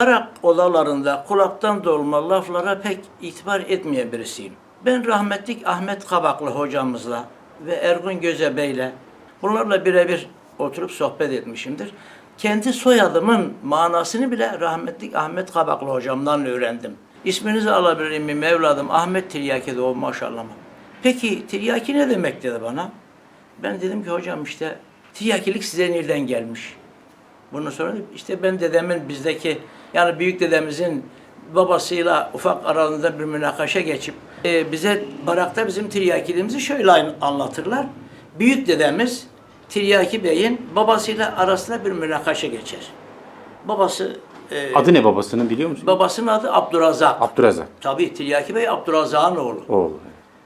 Arak odalarında kulaktan dolma laflara pek itibar etmeyen birisiyim. Ben rahmetlik Ahmet Kabaklı hocamızla ve Ergun Göze Bey'le bunlarla birebir oturup sohbet etmişimdir. Kendi soyadımın manasını bile rahmetlik Ahmet Kabaklı hocamdan öğrendim. İsminizi alabilir miyim evladım? Ahmet Tiryaki de o maşallah. Peki Tiryaki ne demek dedi bana. Ben dedim ki hocam işte Tiryakilik size nereden gelmiş? Sonra da işte ben dedemin bizdeki yani büyük dedemizin babasıyla ufak aralarında bir münakaşa geçip e, bize barakta bizim tiryakiliğimizi şöyle anlatırlar. Büyük dedemiz Tiryaki Bey'in babasıyla arasında bir münakaşa geçer. Babası e, Adı ne babasının biliyor musun? babasının adı Abdurazak. Abdürazak. Tabii Tiryaki Bey Abdurazak'ın oğlu. Oğlu.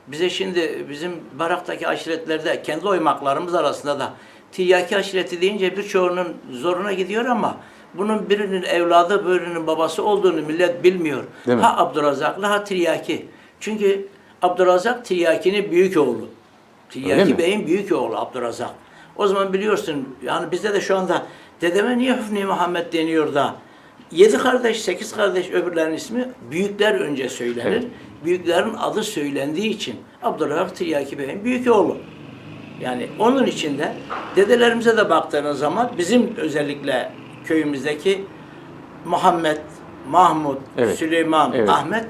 Bize şimdi bizim baraktaki aşiretlerde kendi oymaklarımız arasında da tiryaki aşireti deyince birçoğunun zoruna gidiyor ama bunun birinin evladı, birinin babası olduğunu millet bilmiyor. Değil mi? Ha Abdurazaklı ha tiryaki. Çünkü Abdurazak tiryakinin büyük oğlu. Tiryaki? Bey'in büyük oğlu Abdurazak. O zaman biliyorsun yani bizde de şu anda dedeme niye Hüfni Muhammed deniyor da yedi kardeş, sekiz kardeş öbürlerinin ismi büyükler önce söylenir. Evet. Büyüklerin adı söylendiği için Abdülhak Tiryaki Bey'in büyük oğlu. Yani onun içinde dedelerimize de baktığınız zaman bizim özellikle köyümüzdeki Muhammed, Mahmud, Evet. Süleyman, Evet. Ahmet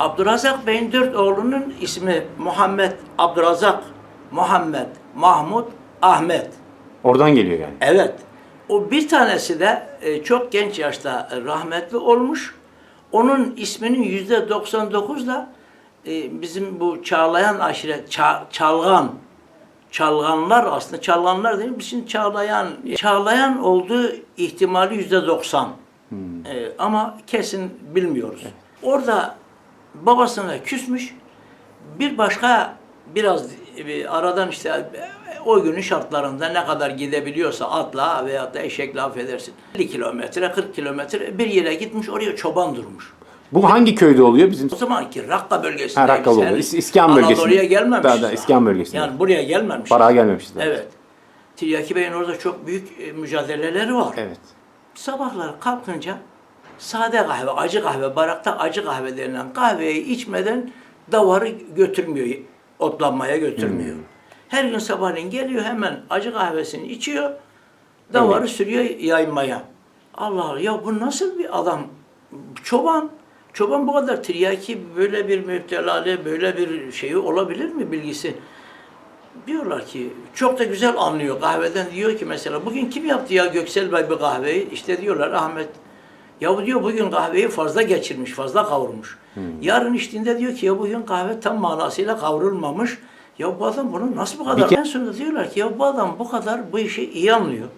Abdurrazak Bey'in dört oğlunun ismi Muhammed, Abdurrazak, Muhammed, Mahmud, Ahmet. Oradan geliyor yani. Evet. O bir tanesi de e, çok genç yaşta rahmetli olmuş. Onun isminin yüzde 99'la e, bizim bu çağlayan aşiret, ça- çalgan, çalganlar aslında çalganlar değil, bizim çağlayan, çağlayan olduğu ihtimali yüzde 90. E, ama kesin bilmiyoruz. Orada babasına küsmüş, bir başka biraz bir aradan işte e, o günün şartlarında ne kadar gidebiliyorsa atla veya da eşekle affedersin. 50 kilometre, 40 kilometre bir yere gitmiş oraya çoban durmuş. Bu hangi köyde oluyor bizim? O zamanki Rakka bölgesinde. Ha, Rakka oluyor. İs- İskan bölgesinde. Anadolu'ya gelmemiş. Daha da İskan bölgesinde. Yani buraya gelmemiş. Barağa gelmemişti. Evet. Tiryaki Bey'in orada çok büyük e, mücadeleleri var. Evet. Sabahlar kalkınca sade kahve, acı kahve, barakta acı kahve denilen kahveyi içmeden davarı götürmüyor, otlanmaya götürmüyor. Hmm. Her gün sabahleyin geliyor hemen acı kahvesini içiyor, davarı sürüyor yaymaya. Allah Allah ya bu nasıl bir adam? Çoban. Çoban bu kadar tiryaki böyle bir müptelali, böyle bir şeyi olabilir mi bilgisi? Diyorlar ki çok da güzel anlıyor kahveden diyor ki mesela bugün kim yaptı ya Göksel Bey bir kahveyi? İşte diyorlar Ahmet. Ya bu diyor bugün kahveyi fazla geçirmiş, fazla kavurmuş. Yarın içtiğinde diyor ki ya bugün kahve tam manasıyla kavrulmamış. Ya bu adam bunu nasıl bu kadar? Bir En sonunda diyorlar ki ya bu adam bu kadar bu işi iyi anlıyor.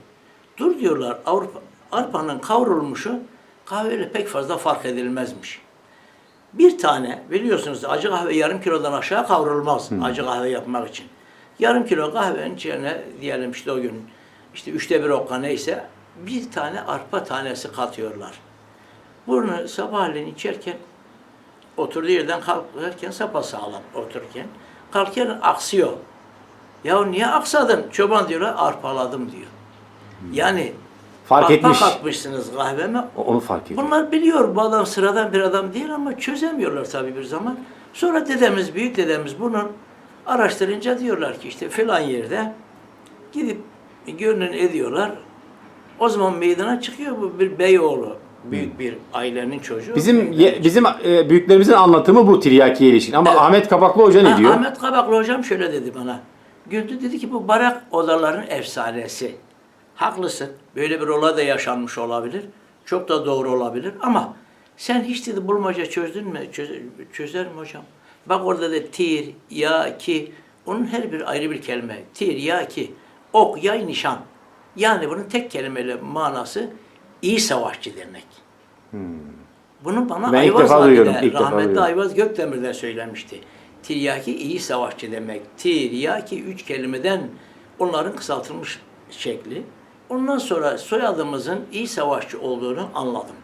Dur diyorlar Avrupa, arpanın kavrulmuşu kahveyle pek fazla fark edilmezmiş. Bir tane biliyorsunuz acı kahve yarım kilodan aşağı kavrulmaz acı kahve yapmak için. Yarım kilo kahvenin içine diyelim işte o gün işte üçte bir okka neyse bir tane arpa tanesi katıyorlar. Bunu sabahleyin içerken oturduğu yerden kalkarken sapasağlam otururken kalkarken aksıyor. Ya niye aksadın? Çoban diyorlar arpaladım diyor. Yani Fark arpa etmiş. katmışsınız kahveme Onu fark ediyor. Bunlar biliyor bu adam sıradan bir adam değil ama çözemiyorlar tabii bir zaman. Sonra dedemiz, büyük dedemiz bunu araştırınca diyorlar ki işte filan yerde gidip gönlün ediyorlar. O zaman meydana çıkıyor bu bir beyoğlu. Büyük bir ailenin çocuğu. Bizim ye- bizim e, büyüklerimizin anlatımı bu tiryakiye ilişkin. Ama Evet. Ahmet Kabaklı Hoca ne Ha, diyor? Ahmet Kabaklı hocam şöyle dedi bana. Güldü dedi ki bu barak odaların efsanesi. Haklısın. Böyle bir olay da yaşanmış olabilir. Çok da doğru olabilir ama sen hiç dedi bulmaca çözdün mü? Çöz, çözerim hocam. Bak orada da tir, ya, ki. Onun her bir ayrı bir kelime. Tir, ya, ki. Ok, yay, nişan. Yani bunun tek kelimeyle manası iyi savaşçı demek. Bunu bana Ben Ayvaz defa abi duyuyorum, de, ilk defa rahmetli. Ayvaz Gökdemir'den söylemişti. Tiryaki iyi savaşçı demek. Tiryaki üç kelimeden onların kısaltılmış şekli. Ondan sonra soyadımızın iyi savaşçı olduğunu anladım.